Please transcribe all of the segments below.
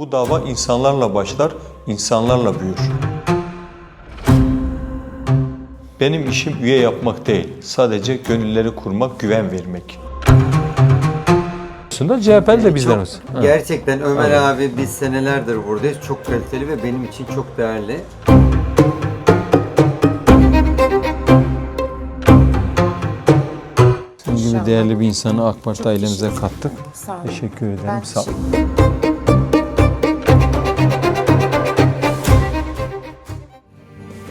Bu dava insanlarla başlar, insanlarla büyür. Benim işim üye yapmak değil, sadece gönülleri kurmak, güven vermek. Aslında CHP'li de bizden Çok- olsun. Ha. Gerçekten Ömer abi biz senelerdir buradayız. Çok kaliteli ve benim için çok değerli. Senin gibi değerli bir insanı AK Parti ailemize kattık. Sağ olun. Teşekkür ederim. Ben Sağ olun.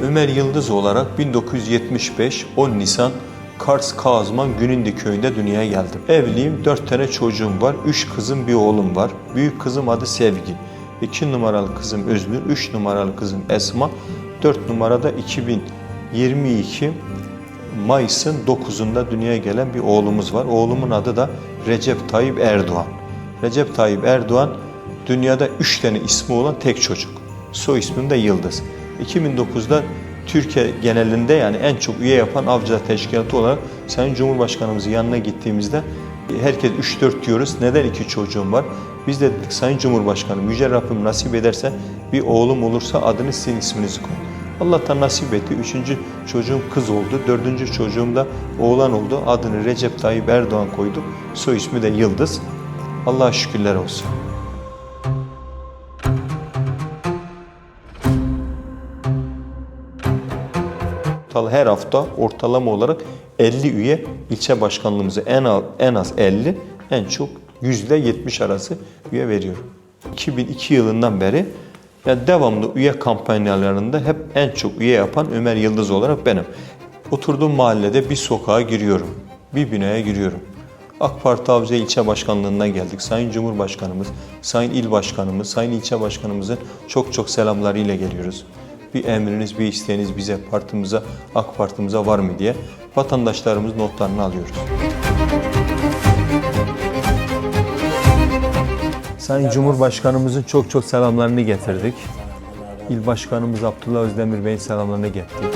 Ömer Yıldız olarak 1975 10 Nisan Kars Kazman Günündi köyünde dünyaya geldim. Evliyim, 4 tane çocuğum var, 3 kızım bir oğlum var. Büyük kızım adı Sevgi, 2 numaralı kızım Öznur, 3 numaralı kızım Esma, 4 numarada 2022 Mayıs'ın 9'unda dünyaya gelen bir oğlumuz var. Oğlumun adı da Recep Tayyip Erdoğan. Recep Tayyip Erdoğan dünyada 3 tane ismi olan tek çocuk. Soy ismim de Yıldız. 2009'da Türkiye genelinde yani en çok üye yapan Avcılar Teşkilatı olarak Sayın Cumhurbaşkanımızın yanına gittiğimizde herkes 3-4 diyoruz. Neden iki çocuğum var? Biz de dedik Sayın Cumhurbaşkanım Yüce Rabbim nasip ederse bir oğlum olursa adını sizin isminizi koyun. Allah'tan nasip etti. Üçüncü çocuğum kız oldu. Dördüncü çocuğum da oğlan oldu. Adını Recep Tayyip Erdoğan koyduk. Soy ismi de Yıldız. Allah'a şükürler olsun. Ortal- Her hafta ortalama olarak 50 üye ilçe başkanlığımıza en az, en az 50, en çok yüzde 70 arası üye veriyorum. 2002 yılından beri ya devamlı üye kampanyalarında hep en çok üye yapan Ömer Yıldız olarak benim. Oturduğum mahallede bir sokağa giriyorum, bir binaya giriyorum. AK Parti Avcı ilçe başkanlığına geldik. Sayın Cumhurbaşkanımız, Sayın İl Başkanımız, Sayın İlçe Başkanımızın çok çok selamlarıyla geliyoruz. Bir emriniz, bir isteğiniz bize, partimize, AK Parti'mize var mı diye vatandaşlarımız notlarını alıyoruz. Sayın Cumhurbaşkanımızın çok çok selamlarını getirdik. İl Başkanımız Abdullah Özdemir Bey'in selamlarını getirdik.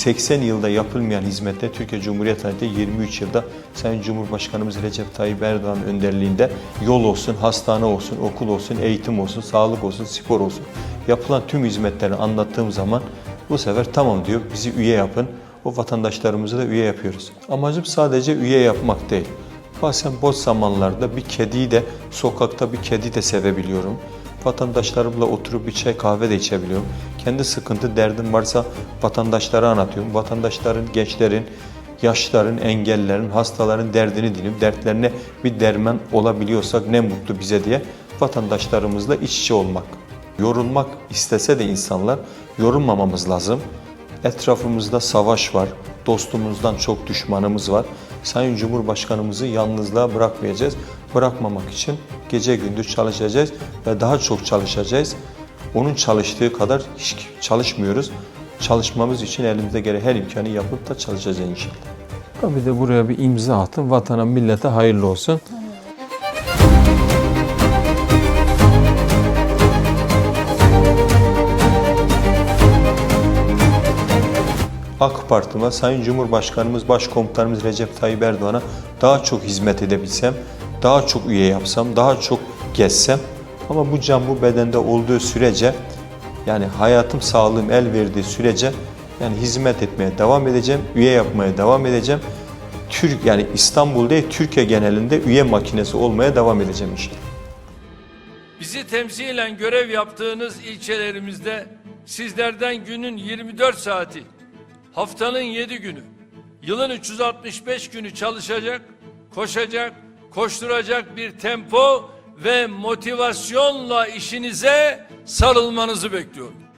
80 yılda yapılmayan hizmette Türkiye Cumhuriyeti tarihinde 23 yılda Sayın Cumhurbaşkanımız Recep Tayyip Erdoğan önderliğinde yol olsun, hastane olsun, okul olsun, eğitim olsun, sağlık olsun, spor olsun yapılan tüm hizmetleri anlattığım zaman bu sefer tamam diyor bizi üye yapın. O vatandaşlarımızı da üye yapıyoruz. Amacım sadece üye yapmak değil. Bazen boş zamanlarda bir kediyi de sokakta bir kedi de sevebiliyorum. Vatandaşlarımla oturup bir çay kahve de içebiliyorum. Kendi sıkıntı derdim varsa vatandaşlara anlatıyorum. Vatandaşların, gençlerin, yaşlıların, engellerin, hastaların derdini dinleyip dertlerine bir derman olabiliyorsak ne mutlu bize diye vatandaşlarımızla iç içe olmak. Yorulmak istese de insanlar yorulmamamız lazım. Etrafımızda savaş var. Dostumuzdan çok düşmanımız var. Sayın Cumhurbaşkanımızı yalnızlığa bırakmayacağız. Bırakmamak için gece gündüz çalışacağız ve daha çok çalışacağız. Onun çalıştığı kadar hiç çalışmıyoruz. Çalışmamız için elimizde gereken her imkanı yapıp da çalışacağız inşallah. Tabii de buraya bir imza atın. Vatana, millete hayırlı olsun. AK Parti'me, Sayın Cumhurbaşkanımız, Başkomutanımız Recep Tayyip Erdoğan'a daha çok hizmet edebilsem, daha çok üye yapsam, daha çok gezsem ama bu can bu bedende olduğu sürece yani hayatım sağlığım el verdiği sürece yani hizmet etmeye devam edeceğim, üye yapmaya devam edeceğim. Türk yani İstanbul değil Türkiye genelinde üye makinesi olmaya devam edeceğim inşallah. Bizi temsilen görev yaptığınız ilçelerimizde sizlerden günün 24 saati, haftanın 7 günü, yılın 365 günü çalışacak, koşacak, koşturacak bir tempo ve motivasyonla işinize sarılmanızı bekliyorum.